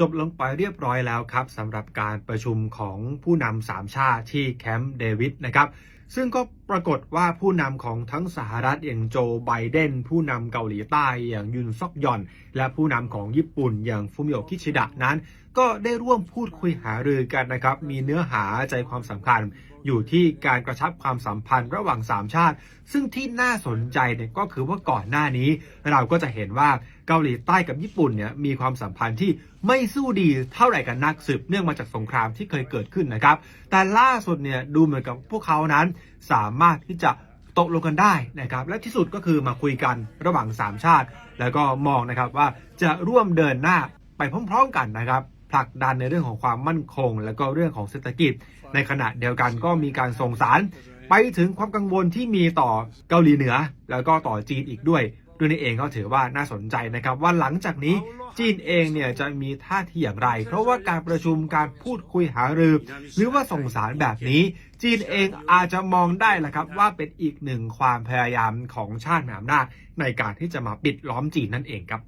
จบลงไปเรียบร้อยแล้วครับสำหรับการประชุมของผู้นำสามชาติที่แคมป์เดวิดนะครับซึ่งก็ปรากฏว่าผู้นำของทั้งสหรัฐอย่างโจไบเดน ผู้นำเกาหลีใต้อย่างยุนซอกยอน และผู้นำของญี่ปุ่นอย่างฟุมิโอกิชิดะนั้น ก็ได้ร่วมพูดคุยหารือกันนะครับ มีเนื้อหาใจความสำคัญ อยู่ที่การกระชับความสัมพันธ์ระหว่างสามชาติ ซึ่งที่น่าสนใจเนี่ยก็คือว่าก่อนหน้านี้เราก็จะเห็นว่า เกาหลีใต้กับญี่ปุ่นเนี่ยมีความสัมพันธ์ที่ไม่สู้ดีเท่าไหร่กันนักสืบเนื่องมาจากสงครามที่เคยเกิดขึ้นนะครับ แต่ล่าสุดเนี่ยดูเหมือนกับพวกเขานั้นสามารถที่จะตกลงกันได้นะครับ และที่สุดก็คือมาคุยกันระหว่างสามชาติ แล้วก็มองนะครับว่าจะร่วมเดินหน้าไปพร้อมๆกันนะครับผลักดันในเรื่องของความมั่นคง แล้วก็เรื่องของเศรษฐกิจ ในขณะเดียวกันก็มีการส่งสาร ไปถึงความกังวลที่มีต่อเกาหลีเหนือ แล้วก็ต่อจีนอีกด้วย เรื่องนี้เองก็ถือว่าน่าสนใจนะครับว่าหลังจากนี้จีนเองเนี่ยจะมีท่าทีอย่างไร เพราะว่าการประชุมการพูดคุยหารือ หรือว่าส่งสารแบบนี้ จีนเองอาจจะมองได้แหละครับว่าเป็นอีกหนึ่งความพยายามของชาติมหาอำนาจในการที่จะมาปิดล้อมจีนนั่นเองครับ